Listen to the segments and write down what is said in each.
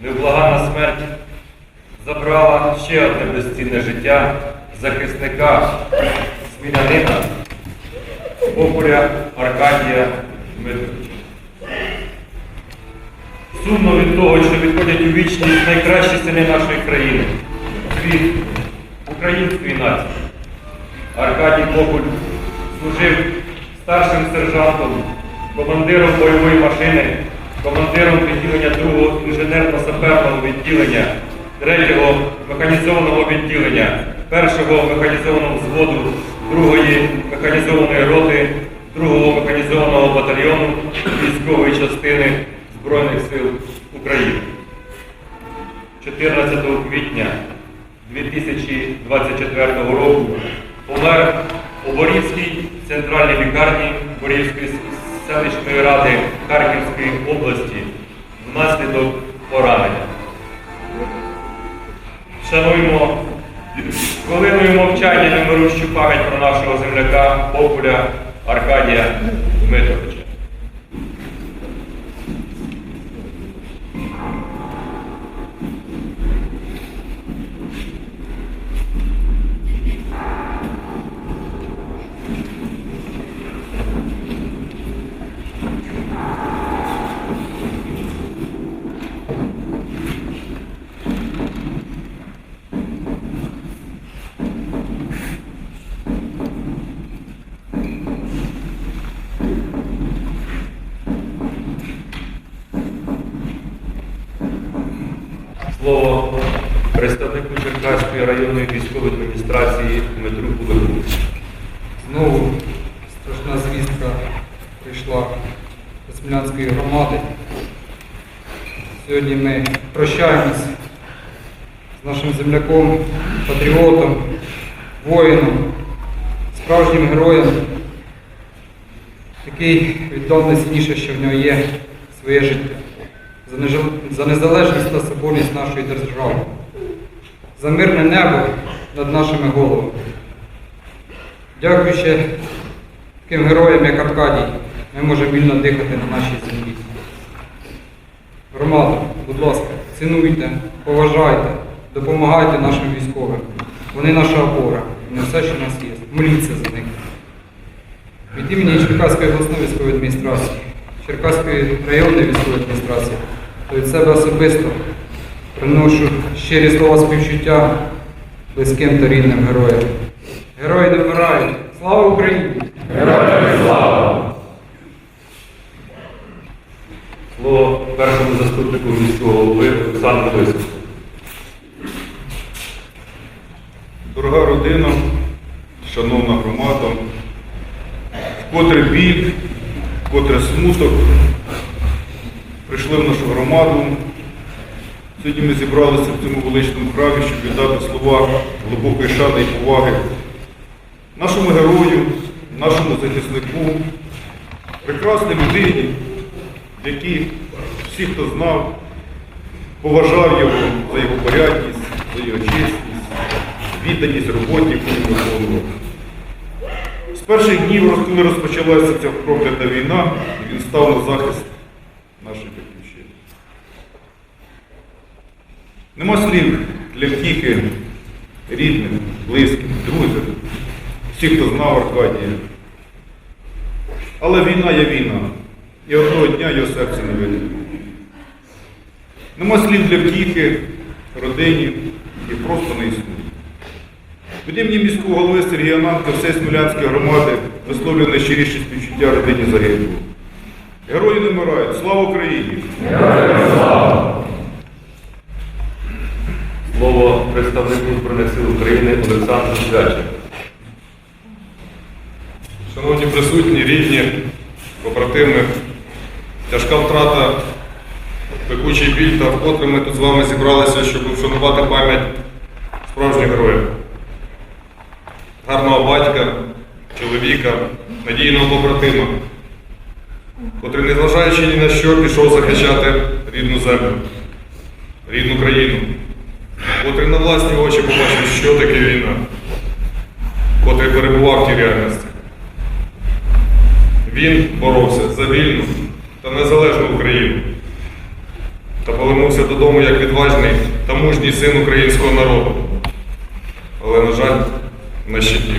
Невблаганна смерть забрала ще одне безцінне життя захисника смілянина Покуря Аркадія Дмитровича. Сумно від того, що відходять у вічність найкращі сини нашої країни, світ української нації. Аркадій Покуль служив старшим сержантом, командиром бойової машини, командиром відділення 2-го інженерно-саперного відділення, 3-го механізованого відділення, 1-го механізованого взводу, 2-ї механізованої роти, 2-го механізованого батальйону військової частини Збройних сил України. 14 квітня 2024 року помер у Борівській центральній лікарні Борівської селищної ради Харківської області внаслідок поранення. Шануємо хвилиною мовчання немирущу пам'ять про нашого земляка Покуля Аркадія Дмитровича. Слово представнику Черкаської районної військової адміністрації Дмитру Кулику. Знову страшна звістка прийшла до Смілянської громади. Сьогодні ми прощаємось з нашим земляком, патріотом, воїном, справжнім героєм, який віддав найцінніше, що в нього є своє життя. За незалежність та соборність нашої держави, за мирне небо над нашими головами. Дякуючи таким героям, як Аркадій, ми можемо вільно дихати на нашій землі. Громада, будь ласка, цінуйте, поважайте, допомагайте нашим військовим. Вони наша опора, вони все, що в нас є. Моліться за них. Від імені Черкаської обласної військової адміністрації, Черкаської районної військової адміністрації та від себе особисто приношу щирі слова співчуття близьким та рідним героям. Герої не вмирають. Слава Україні! Героям слава! Слово першому заступнику міського голови Олександру Лисику. Дорога родина, шановна громада, вкотре біль, вкотре смуток прийшли в нашу громаду. Сьогодні ми зібралися в цьому величному храмі, щоб віддати слова глибокої шани і поваги нашому герою, нашому захиснику, прекрасній людині, який всі, хто знав, поважав його за його порядність, за його чесність, відданість роботі, яку він виконував. З перших днів, коли розпочалася ця проклята війна, він став на захист нашої батьківщини. Нема слів для втіхи рідним, близьким, друзям, всіх, хто знав Аркадія. Але війна є війна, і одного дня його серце не витримає. Нема слів для втіхи родині і просто не існує. Від імені міського голови Сергія Нанка всієї Смілянської громади висловлює найщиріші співчуття родині загиблого. Герої не вмирають. Слава Україні! Слово представнику Збройних сил України Олександру Свяченку. Шановні присутні, рідні, побратими, тяжка втрата, пекучий біль та вкотре ми тут з вами зібралися, щоб вшанувати пам'ять справжніх героїв. Гарного батька, чоловіка, надійного побратима, котрий, незважаючи ні на що, пішов захищати рідну землю, рідну країну, котрий на власні очі побачив, що таке війна, котрий перебував в тій реальності. Він боровся за вільну та незалежну Україну та повернувся додому як відважний та мужній син українського народу. Але, на жаль, на щиті.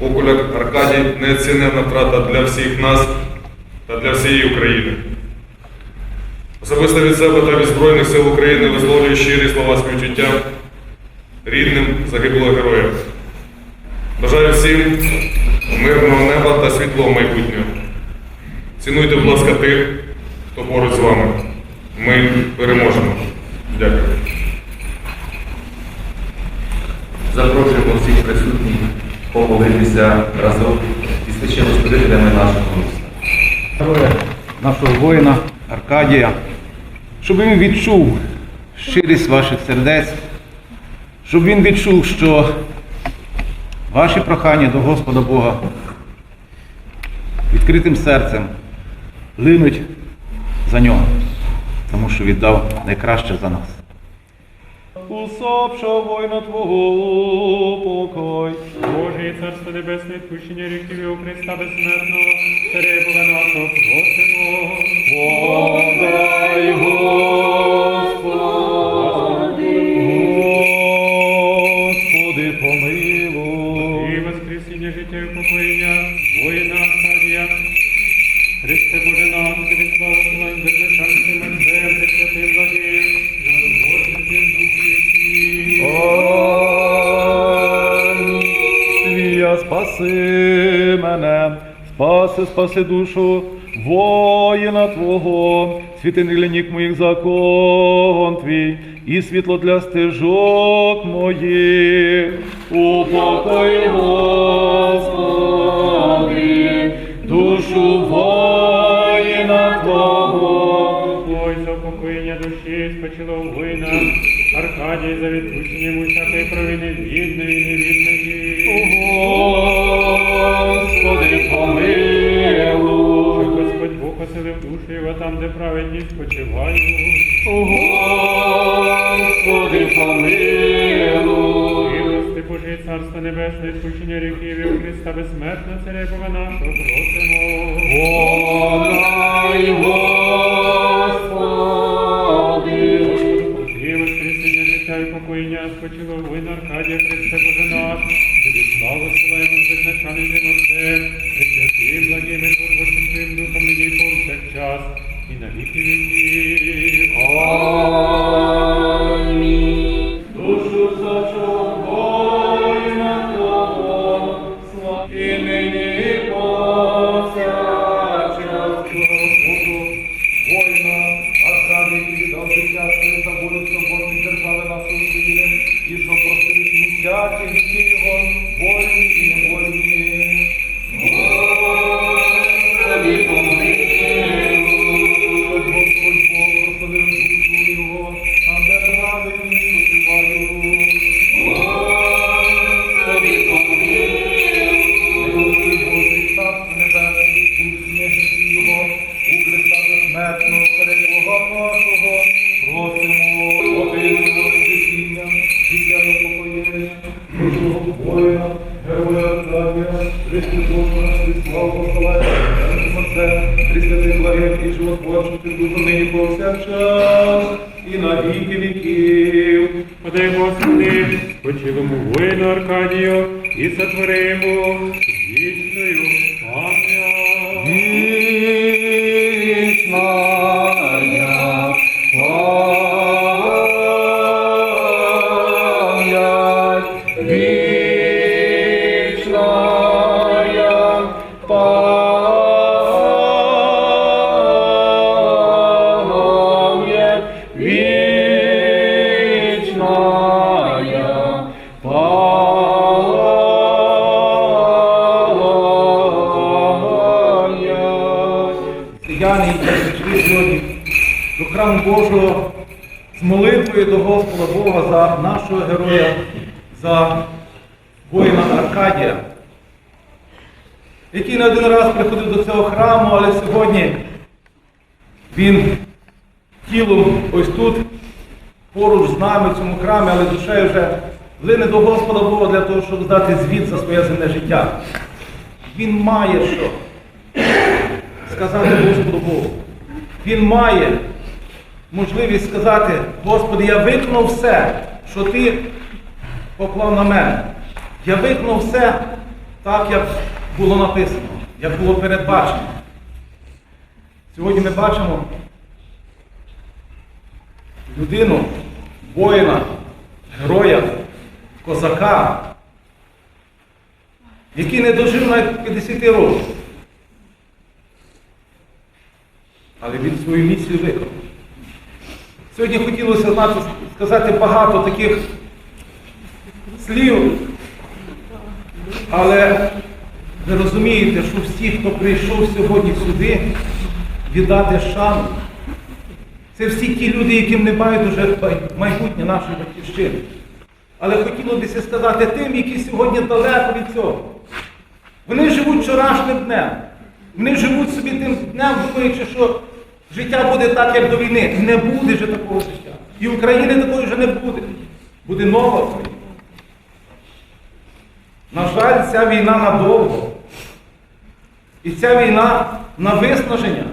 Окуляк Аркадій неоціненна втрата для всіх нас та для всієї України. Особисто від себе та від Збройних сил України висловлюю щирі слова співчуття рідним загиблого героя. Бажаю всім мирного неба та світлого майбутнього. Цінуйте, будь ласка, тих, хто поруч з вами. Ми переможемо. Дякую. Запрошуємо всіх присутніх помолитися разом із священнослужителями нашого міста. героя, нашого воїна Аркадія, щоб він відчув щирість ваших сердець, щоб він відчув, що ваші прохання до Господа Бога відкритим серцем линуть за нього, тому що віддав найкраще за нас. Усопшого воїна Твого покой. Боже і Царство Небесне, відпущення гріхів його Христа безсмертного, Царя Бога нашого просимо. Спаси, душу воїна Твого, світи лінік моїх закон Твій, і світло для стежок моїх. Упокой, Господи, душу воїна Твого. Ой, за упокоєння душі, спочило воїна, Аркадій за відпущення йому всякої провини вільної і душу його там, де праведність спочиває. Господи, помилуй. Милости Божої Царство Небесне, відпущення гріхів і Христа безсмертно, Царя Бога нашого, просимо. Подай, Господи. І воскресіння життя і покоєння спочило воїна Аркадія Христа Боже наш, тобі славу силаємо безначальним Тим Отцем, Пресвятим, благим і Твоїм Духом, нині і повсякчас, і на віки віків. Амінь. Душу зачов воїна Твого, слава і нині Oh. Героя, за воїна Аркадія, який не один раз приходив до цього храму, але сьогодні він тілом ось тут, поруч з нами в цьому храмі, але душею вже лине до Господа Бога для того, щоб здати звіт за своє земне життя. Він має що сказати Господу Богу. Він має можливість сказати, Господи, я виконав все, що Ти поклав на мене. Я виконав все так, як було написано, як було передбачено. Сьогодні ми бачимо людину, воїна, героя, козака, який не дожив навіть 50 років. Але він свою місію виконав. Сьогодні хотілося знати, сказати багато таких слів, але ви розумієте, що всі, хто прийшов сьогодні сюди, віддати шану, це всі ті люди, яким не байдуже майбутнє нашої батьківщини. Але хотілося сказати тим, які сьогодні далеко від цього. Вони живуть вчорашнім днем. Вони живуть собі тим днем, думаючи, що життя буде так, як до війни. Не буде вже такого життя. І України такої вже не буде. Буде нова Україна. На жаль, ця війна надовго. І ця війна на виснаження.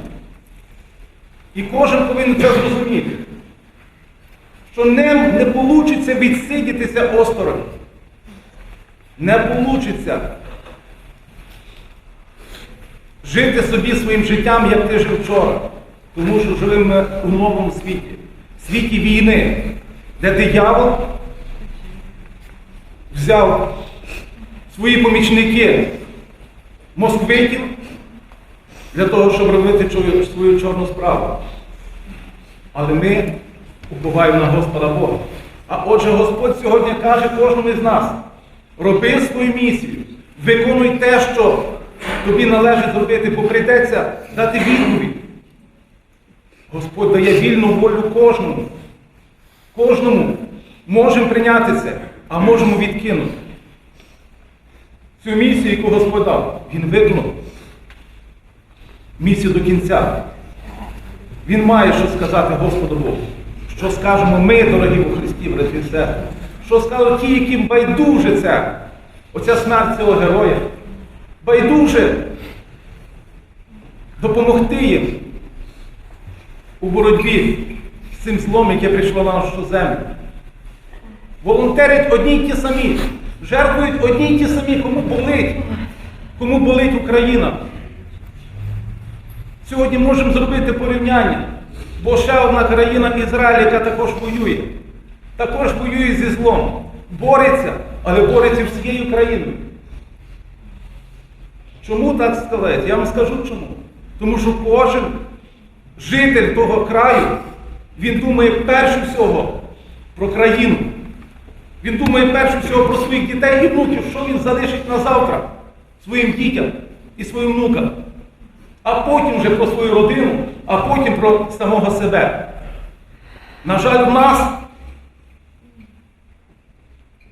І кожен повинен це зрозуміти. Що не, не вийде відсидітися осторонь. Не вийде жити собі своїм життям, як ти жив вчора. Тому що живемо у новому світі. Світі війни, де диявол взяв свої помічники москвитів для того, щоб робити свою чорну справу. Але ми уповаємо на Господа Бога. А отже, Господь сьогодні каже кожному із нас: роби свою місію, виконуй те, що тобі належить зробити, бо прийдеться дати відповідь. Господь дає вільну волю кожному. Кожному можемо прийняти це, а можемо відкинути. Цю місію, яку Господь дав, Він виконав. Місію до кінця. Він має що сказати Господу Богу. Що скажемо ми, дорогі у Христі, брати і? Що скажуть ті, яким байдуже це, оця смерть цього героя? Байдуже допомогти їм у боротьбі з цим злом, яке прийшло на нашу землю. Волонтерять одні й ті самі, жертвують одні й ті самі, кому болить, кому болить Україна. Сьогодні можемо зробити порівняння, бо ще одна країна Ізраїль, яка також воює, також воює зі злом, бореться, але бореться всією країною. Чому так сказати? Я вам скажу чому. Тому що кожен житель того краю, він думає перше всього про країну. Він думає перше всього про своїх дітей і внуків, що він залишить на завтра своїм дітям і своїм внукам. А потім вже про свою родину, а потім про самого себе. На жаль, в нас,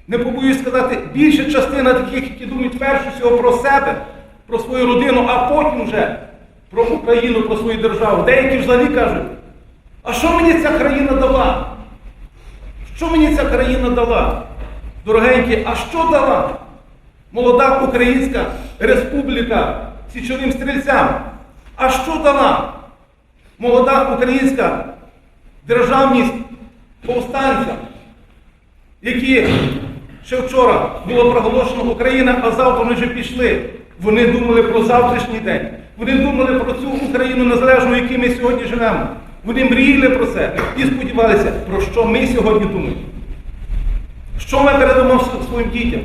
не побоюсь сказати, більша частина таких, які думають перше всього про себе, про свою родину, а потім вже про Україну, про свою державу. Деякі взагалі кажуть, а що мені ця країна дала? Що мені ця країна дала? Дорогенькі, а що дала? Молода Українська Республіка січовим стрільцям. А що дала? Молода українська державність повстанцям, які ще вчора було проголошено Україна, а завтра вони вже пішли. Вони думали про завтрашній день. Вони думали про цю Україну незалежну, якій ми сьогодні живемо. Вони мріяли про це і сподівалися, про що ми сьогодні думаємо. Що ми передамо своїм дітям?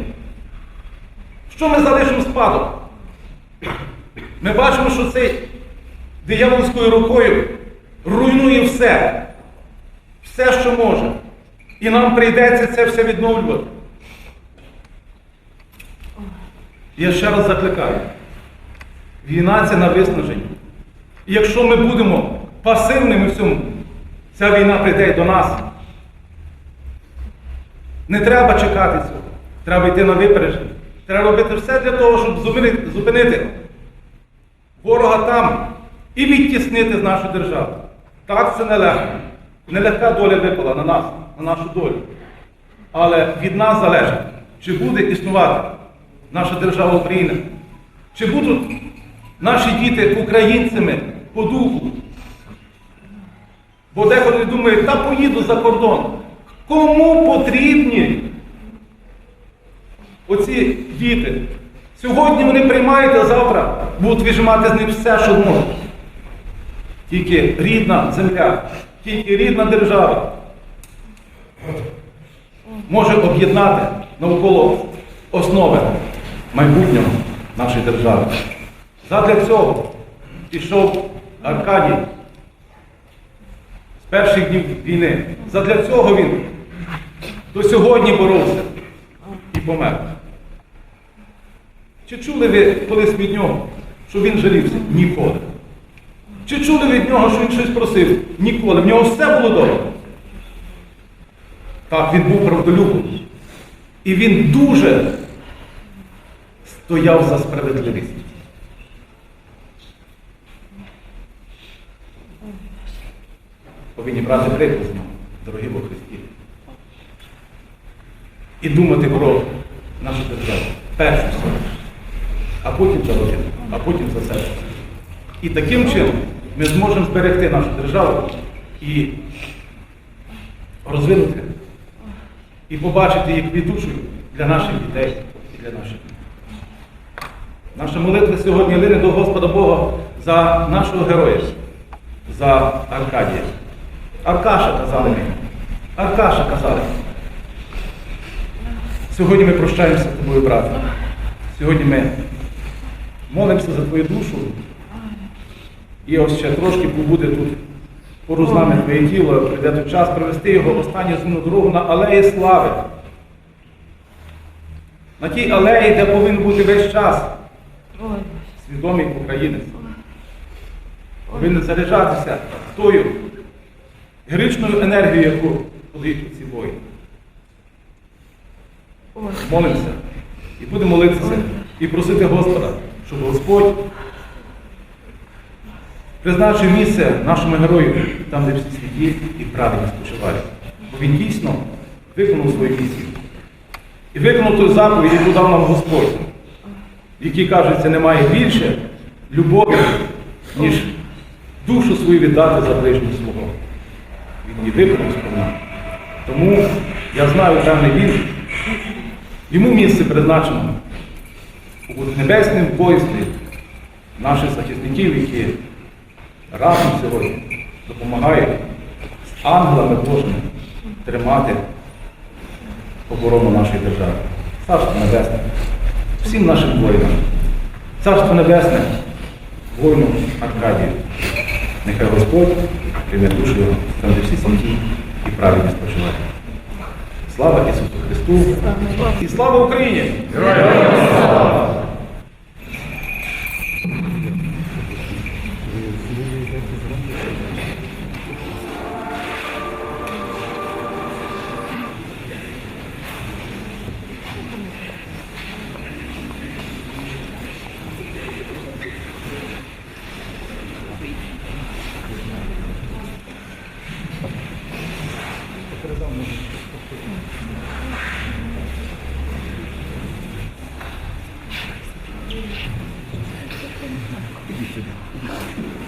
Що ми залишимо спадок? Ми бачимо, що цей диявольською рукою руйнує все. Все, що може. І нам прийдеться це все відновлювати. Я ще раз закликаю. Війна це на виснаження. І якщо ми будемо пасивними в цьому, ця війна прийде до нас. Не треба чекати цього. Треба йти на випередження. Треба робити все для того, щоб зупинити, зупинити ворога там і відтіснити з нашої держави. Так, це нелегко. Нелегка доля випала на нас, на нашу долю. Але від нас залежить, чи буде існувати наша держава Україна, чи будуть наші діти українцями по духу. Бо деколи думають, та поїду за кордон. Кому потрібні оці діти? Сьогодні вони приймають, а завтра будуть вижимати з них все, що можуть. Тільки рідна земля, тільки рідна держава може об'єднати навколо основи майбутнього нашої держави. Задля цього пішов Аркадій з перших днів війни. Задля цього він до сьогодні боровся і помер. Чи чули ви колись від нього, що він жалівся? Ніколи. Чи чули від нього, що він щось просив? Ніколи. В нього все було добре. Так, він був правдолюбом. І він дуже стояв за справедливість. Повинні брати приклад з нього, дорогі во Христі. І думати про нашу державу. Першу всього. А потім за родину, а потім за себе. І таким чином ми зможемо зберегти нашу державу і розвинути, і побачити її квітучою для наших дітей і для наших. Наша молитва сьогодні лине до Господа Бога за нашого героя, за Аркадія. Аркаша казали ми. Аркаша казали. Сьогодні ми прощаємося з тобою, брате. Сьогодні ми молимося за твою душу. І ось ще трошки побуде тут поруч з нами твоє тіло, прийде той час привести його останню земну дорогу на алеї слави. На тій алеї, де повинен бути весь час свідомий українець. Повинен заряджатися тою героїчною енергією, яку подають ці воїни. Молимося і будемо молитися і просити Господа, щоб Господь призначив місце нашому герою там, де всі святі і правильно спочивають. Бо він дійсно виконав свою місію. І виконав той заповідь, яку дав нам Господь, в якій кажеться, немає більше любові, ніж душу свою віддати за ближнього свого. Він її виконав. Тому я знаю, певний він, йому місце призначено у небесному воїнстві наших захисників, які разом сьогодні допомагають з ангелами Божими тримати оборону нашої держави. Царство Небесне, всім нашим воїнам. Царство Небесне, воїну Аркадію. Нехай Господь прийме душу там де всі святі і правильно спочивають. Слава Ісусу Христу і слава Україні! Героям! слава! You.